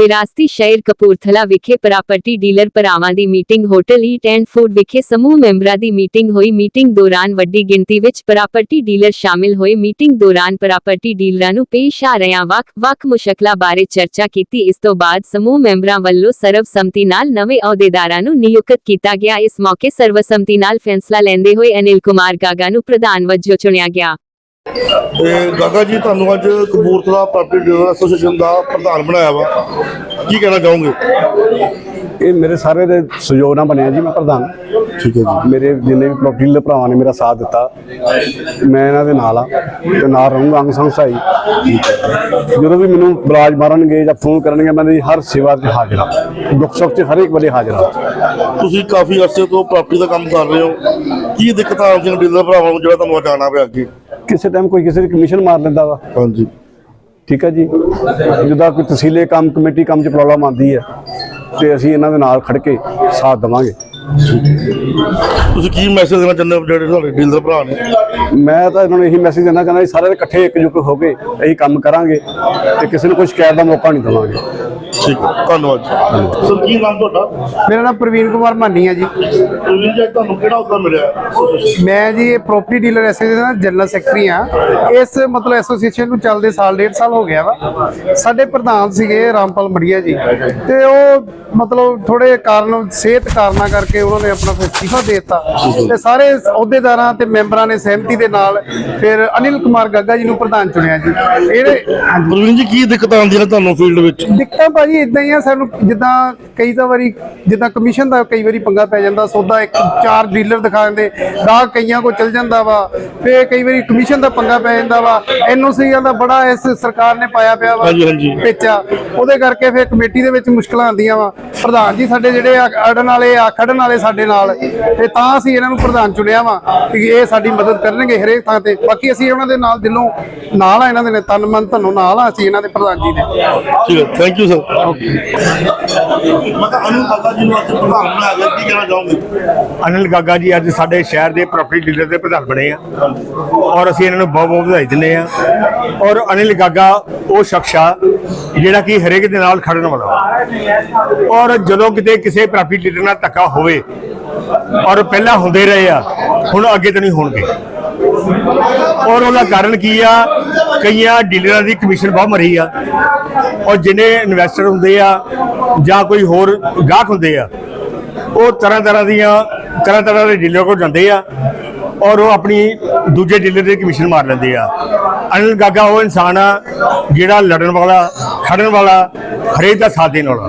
ਵਿਰਾਸਤੀ ਸ਼ਹਿਰ ਕਪੂਰਥਲਾ ਵਿਖੇ ਪ੍ਰਾਪਰਟੀ ਡੀਲਰ ਭਰਾਵਾਂ ਦੀ meeting, hotel eat and food ਵਿਖੇ ਸਮੂਹ ਮੈਂਬਰਾਂ ਦੀ ਮੀਟਿੰਗ ਹੋਈ। ਮੀਟਿੰਗ ਦੌਰਾਨ ਵੱਡੀ ਗਿਣਤੀ ਵਿੱਚ ਪ੍ਰਾਪਰਟੀ ਡੀਲਰ ਸ਼ਾਮਿਲ ਹੋਏ। ਮੀਟਿੰਗ ਦੌਰਾਨ ਪ੍ਰਾਪਰਟੀ ਡੀਲਰਾਂ ਨੂੰ ਪੇਸ਼ ਆ ਰਹੀਆਂ ਵੱਖ-ਵੱਖ ਮੁਸ਼ਕਲਾਂ ਬਾਰੇ ਚਰਚਾ ਕੀਤੀ। ਇਸ ਤੋਂ ਬਾਅਦ ਸਮੂਹ ਮੈਂਬਰਾਂ ਵੱਲੋਂ ਸਰਵਸੰਮਤੀ ਨਾਲ ਨਵੇਂ ਅਹੁਦੇਦਾਰਾਂ ਨੂੰ ਨਿਯੁਕਤ ਕੀਤਾ ਗਿਆ। ਇਸ ਮੌਕੇ ਸਰਵਸੰਮਤੀ ਨਾਲ ਫੈਸਲਾ ਲੈਂਦੇ ਹੋਏ ਅਨਿਲ ਕੁਮਾਰ ਗਾਗਾ ਨੂੰ ਪ੍ਰਧਾਨ ਵਜੋਂ ਚੁਣਿਆ ਗਿਆ। ਤੇ ਗਾਗਾ ਜੀ ਤੁਹਾਨੂੰ ਅੱਜ ਕਪੂਰਥਲਾ ਪ੍ਰਾਪਰਟੀ ਡੀਲਰ ਐਸੋਸੀਏਸ਼ਨ ਦਾ ਪ੍ਰਧਾਨ ਬਣਾਇਆ ਵਾ। ਕੀ ਕਹਿਣਾ ਚਾਹੋਗੇ? ਇਹ ਮੇਰੇ ਸਾਰੇ ਦੇ ਸਹਿਯੋਗ ਨਾਲ ਬਣਿਆ ਜੀ ਮੈਂ ਪ੍ਰਧਾਨ। ਠੀਕ ਹੈ ਜੀ। ਮੇਰੇ ਜਿੰਨੇ ਵੀ ਪ੍ਰੋਪਰਟੀ ਡੀਲਰ ਭਰਾਵਾਂ ਨੇ ਮੇਰਾ ਸਾਥ ਦਿੱਤਾ। ਮੈਂ ਇਹਨਾਂ ਦੇ ਨਾਲ ਆ ਤੇ ਨਾਲ ਰਹੂੰਗਾ ਅੰਗ ਸੰਗ ਸਹਾਈ। ਜਦੋਂ ਵੀ ਮੈਨੂੰ ਬਰਾਜ ਮਾਰਨਗੇ ਜਾਂ ਫੋਨ ਕਰਨਗੇ ਮੈਂ ਦੀ ਹਰ ਸੇਵਾ 'ਚ ਹਾਜ਼ਰ ਹਾਂ। ਦੁੱਖ ਸੁੱਖ 'ਚ ਹਰ ਇੱਕ ਵੇਲੇ ਹਾਜ਼ਰ ਹਾਂ। ਤੁਸੀਂ ਕਾਫੀ ਅਰਸੇ ਤੋਂ ਪ੍ਰਾਪਰਟੀ ਦਾ ਕੰਮ ਕਰ ਰਹੇ ਹੋ। ਕੀ ਦਿੱਕਤਾਂ ਆਉਂਦੀਆਂ ਡੀਲਰ ਭਰਾਵਾਂ ਨੂੰ ਜਿਹੜਾ ਤੁਹਾਨੂੰ ਬਚਾਉਣਾ ਪਿਆ ਅੱਗੇ? ਕਿਸੇ ਟਾਈਮ ਕੋਈ ਕਿਸੇ ਦੀ ਕਮਿਸ਼ਨ ਮਾਰ ਲੈਂਦਾ ਵਾ। ਹਾਂਜੀ। ਠੀਕ ਹੈ ਜੀ? ਜਦੋਂ ਕੋਈ ਤਹਿਸੀਲੇ ਕੰਮ ਕਮੇਟੀ ਕੰਮ 'ਚ ਪ੍ਰੋਬਲਮ ਆਉਂਦੀ ਹੈ ਤੇ ਅਸੀਂ ਇਹਨਾਂ ਦੇ ਨਾਲ ਖੜ ਕੇ ਸਾਥ ਦੇਵਾਂਗੇ। ਤੁਸੀਂ ਕੀ ਮੈਸੇਜ ਦੇਣਾ ਚਾਹੁੰਦੇ ਹੋ ਜਿਹੜੇ ਤੁਹਾਡੇ ਡੀਲਰ ਭਰਾ ਨੇ? ਮੈਂ ਤਾਂ ਇਹਨਾਂ ਨੂੰ ਇਹੀ ਮੈਸੇਜ ਦੇਣਾ ਚਾਹੁੰਦਾ ਸਾਰੇ ਇਕੱਠੇ ਇੱਕਜੁੱਟ ਹੋ ਕੇ ਅਸੀਂ ਕੰਮ ਕਰਾਂਗੇ ਤੇ ਕਿਸੇ ਨੂੰ ਕੋਈ ਸ਼ਿਕਾਇਤ ਦਾ ਮੌਕਾ ਨਹੀਂ ਦੇਵਾਂਗੇ। ਠੀਕ ਹੈ। ਧੰਨਵਾਦ ਜੀ। ਸਰ ਕੀ ਨਾਮ ਤੁਹਾਡਾ? ਮੇਰਾ ਨਾਮ ਪ੍ਰਵੀਨ ਕੁਮਾਰ ਮਾਨੀ ਹੈ ਜੀ। ਤੁਸੀਂ ਜੀ ਤੁਹਾਨੂੰ ਕਿਹੜਾ ਅਹੁਦਾ ਮਿਲਿਆ? ਮੈਂ ਜੀ ਇਹ ਪ੍ਰੋਪਰਟੀ ਡੀਲਰ ਐਸੋਸੀਏਸ਼ਨ ਦਾ ਜਨਰਲ ਸੈਕਟਰੀ ਆ ਇਸ ਮਤਲਬ ਐਸੋਸੀਏਸ਼ਨ ਨੂੰ ਚੱਲਦੇ ਸਾਲ ਡੇਢ ਸਾਲ ਹੋ ਗਿਆ ਵਾ। ਸਾਡੇ ਪ੍ਰਧਾਨ ਸੀਗੇ ਰਾਮਪਾਲ ਮੜੀਆ ਜੀ। ਤੇ ਉਹ ਮਤਲਬ ਥੋੜੇ ਕਾਰਨ ਸਿਹਤ ਕਾਰਨਾਂ ਕਰਕੇ ਉਹਨਾਂ ਨੇ ਆਪਣਾ ਫਿਰ ਅਸਤੀਫਾ ਦੇ ਦਿੱਤਾ। ਤੇ ਸਾਰੇ ਅਹੁਦੇਦਾਰਾਂ ਤੇ ਮੈਂਬਰਾਂ ਨੇ ਸਹਿਮਤੀ ਦੇ ਨਾਲ ਫਿਰ ਅਨਿਲ ਕੁਮਾਰ ਗੱਗਾ ਜੀ ਨੂੰ ਪ੍ਰਧਾਨ ਚੁਣਿਆ ਜੀ। ਇਹਦੇ ਪ੍ਰਵੀਨ ਜੀ ਕੀ ਦਿੱਕਤਾਂ ਆਉਂਦੀਆਂ ਤੁਹਾਨੂੰ ਫੀਲਡ ਵਿੱਚ? ਦਿੱਕਤਾਂ ਭਾਜੀ ਇਦਾਂ ਹੀ ਆ ਸਾਨੂੰ ਜਿੱਦਾਂ ਕਈ ਤਾਂ ਵਾਰੀ ਜਿੱਦਾਂ ਕਮਿਸ਼ਨ ਦਾ ਕਈ ਵਾਰੀ ਪੰਗਾ ਪੈ ਜਾਂਦਾ ਸੌਦਾ ਇੱਕ ਚਾਰ ਡੀਲਰ ਦਿਖਾ ਦਿੰਦੇ ਗਾਹਕ ਕਈਆਂ ਕੋ ਚਲ ਜਾਂਦਾ ਵਾ ਫੇ ਕਈ ਵਾਰੀ ਕਮਿਸ਼ਨ ਦਾ ਪੰਗਾ ਪੈ ਜਾਂਦਾ ਵਾ ਐਨਓਸੀਆਂ ਦਾ ਬੜਾ ਇਸ ਸਰਕਾਰ ਨੇ ਪਾਇਆ ਪਿਆ ਵਾ ਹਾਂਜੀ, ਹਾਂਜੀ। ਪੇਚਾ ਉਹਦੇ ਕਰਕੇ ਫੇ ਕਮੇਟੀ ਦੇ ਵਿੱਚ ਮੁਸ਼ਕਲਾਂ ਆਉਂਦੀਆਂ ਵਾ ਪ੍ਰਧਾਨ ਜੀ ਸਾਡੇ ਜਿਹੜੇ ਆ ਅੜਨ ਵਾਲੇ ਆ ਖੜਨ ਵਾਲੇ ਸਾਡੇ ਨਾਲ। ਤੇ ਤਾਂ ਅਸੀਂ ਇਹਨਾਂ ਨੂੰ ਪ੍ਰਧਾਨ ਚੁਣਿਆ ਵਾ ਕਿ ਇਹ ਸਾਡੀ ਮਦਦ ਕਰਨਗੇ ਹਰੇਕ ਥਾਂ ਤੇ। ਬਾਕੀ ਅਸੀਂ ਉਹਨਾਂ ਦੇ ਨਾਲ ਦਿਲੋਂ ਨਾਲ ਆ ਇਹਨਾਂ ਦੇ ਨੇ। ਤਨ ਮਨ ਧਨੋਂ ਨਾਲ ਆ ਅਸੀਂ ਇਹਨਾਂ ਦੇ ਪ੍ਰਧਾਨ ਜੀ ਦੇ। ਠੀਕ ਹੈ। ਥੈਂਕ ਯੂ ਸਰ ਮੈਂ ਤਾਂ ਅਨੂ ਬਾਬਾ ਜੀ ਨੂੰ ਅੱਜ ਪ੍ਰਧਾਨ ਬਣਾਇਆ ਗਿਆ। ਕੀ ਕਹਿਣਾ ਚਾਹੋਗੇ? ਅਨਿਲ ਗਾਗਾ ਜੀ ਅੱਜ ਸਾਡੇ ਸ਼ਹਿਰ ਦੇ ਪ੍ਰਾਪਰਟੀ ਡੀਲਰ ਦੇ ਪ੍ਰਧਾਨ ਬਣੇ ਆ। ਔਰ ਅਸੀਂ ਇਹਨਾਂ ਨੂੰ ਬਹੁਤ ਬਹੁਤ ਵਧਾਈ ਦਿੰਦੇ ਆ। ਔਰ ਅਨਿਲ ਗਾਗਾ ਉਹ ਸ਼ਖਸ ਆ ਜਿਹੜਾ ਕਿ ਹਰੇਕ ਦੇ ਨਾਲ ਖੜਨ ਵਾਲਾ। ਵਾ। ਔਰ ਜਦੋਂ ਕਿਤੇ ਕਿਸੇ ਪ੍ਰਾਪਰਟੀ ਡੀਲਰ ਨਾਲ ਧੱਕਾ ਹੋਵੇ ਔਰ ਪਹਿਲਾਂ ਹੁੰਦੇ ਰਹੇ ਆ, ਹੁਣ ਅੱਗੇ ਤਾਂ ਨਹੀਂ ਹੋਣਗੇ। ਔਰ ਉਹਦਾ ਕਾਰਨ ਕੀ ਆ? ਕਈਆਂ ਡੀਲਰਾਂ ਦੀ ਕਮਿਸ਼ਨ ਬਹੁਤ ਮਰੀ ਆ। ਔਰ ਜਿਹਨੇ ਇਨਵੈਸਟਰ ਹੁੰਦੇ ਆ ਜਾਂ ਕੋਈ ਹੋਰ ਗਾਹਕ ਹੁੰਦੇ ਆ, ਉਹ ਤਰ੍ਹਾਂ ਤਰ੍ਹਾਂ ਦੀਆਂ, ਤਰ੍ਹਾਂ ਤਰ੍ਹਾਂ ਦੇ ਡੀਲਰ ਕੋਲ ਜਾਂਦੇ ਆ ਔਰ ਉਹ ਆਪਣੀ ਦੂਜੇ ਡੀਲਰ ਦੀ ਕਮਿਸ਼ਨ ਮਾਰ ਲੈਂਦੇ ਆ। ਅਨਿਲ ਗਾਗਾ ਉਹ ਇਨਸਾਨ ਆ ਜਿਹੜਾ ਲੜਨ ਵਾਲਾ, ਖੜਨ ਵਾਲਾ ਹਰੇਕ ਦਾ ਸਾਥ ਦੇਣ ਵਾਲਾ।